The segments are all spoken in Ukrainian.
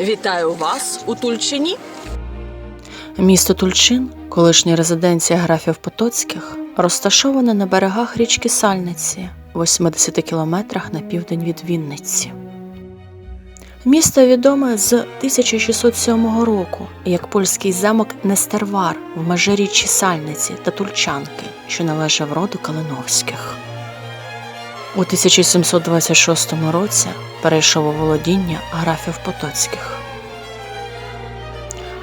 Вітаю вас у Тульчині. Місто Тульчин, колишня резиденція графів Потоцьких, розташоване на берегах річки Сальниці, 80 кілометрах на південь від Вінниці. Місто відоме з 1607 року як польський замок Нестервар в межі річчі Сальниці та Тульчанки, що належав роду Калиновських. У 1726 році перейшов у володіння графів Потоцьких.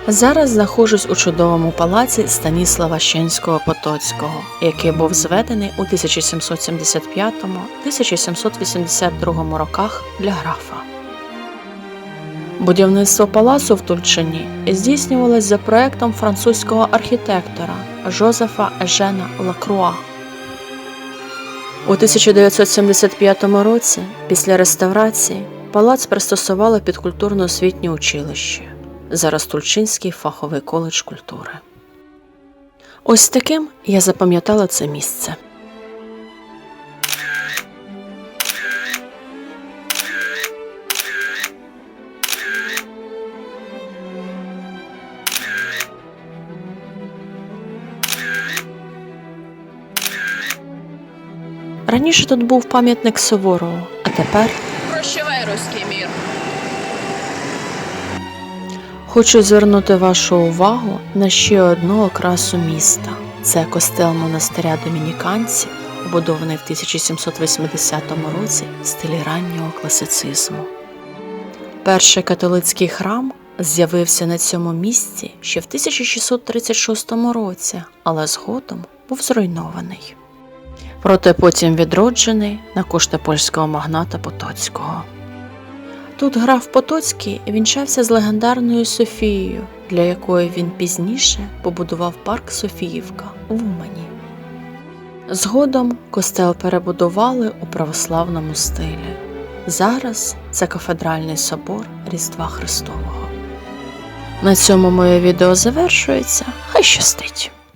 Зараз знаходжусь у чудовому палаці Станіслава Щенського Потоцького, який був зведений у 1775-1782 роках для графа. Будівництво палацу в Тульчині здійснювалось за проектом французького архітектора Жозефа Ежена Лакруа. У 1975 році, після реставрації, палац пристосували під культурно-освітнє училище. Зараз Тульчинський фаховий коледж культури. Ось таким я запам'ятала це місце. Раніше тут був пам'ятник Суворову, а тепер Прощавай, руський мір. Хочу звернути вашу увагу на ще одну окрасу міста. Це костел монастиря домініканців, побудований в 1780 році в стилі раннього класицизму. Перший католицький храм з'явився на цьому місці ще в 1636 році, але згодом був зруйнований. Проте потім відроджений на кошти польського магната Потоцького. Тут граф Потоцький вінчався з легендарною Софією, для якої він пізніше побудував парк Софіївка в Умані. Згодом костел перебудували у православному стилі. Зараз це кафедральний собор Різдва Христового. На цьому моє відео завершується. Хай щастить!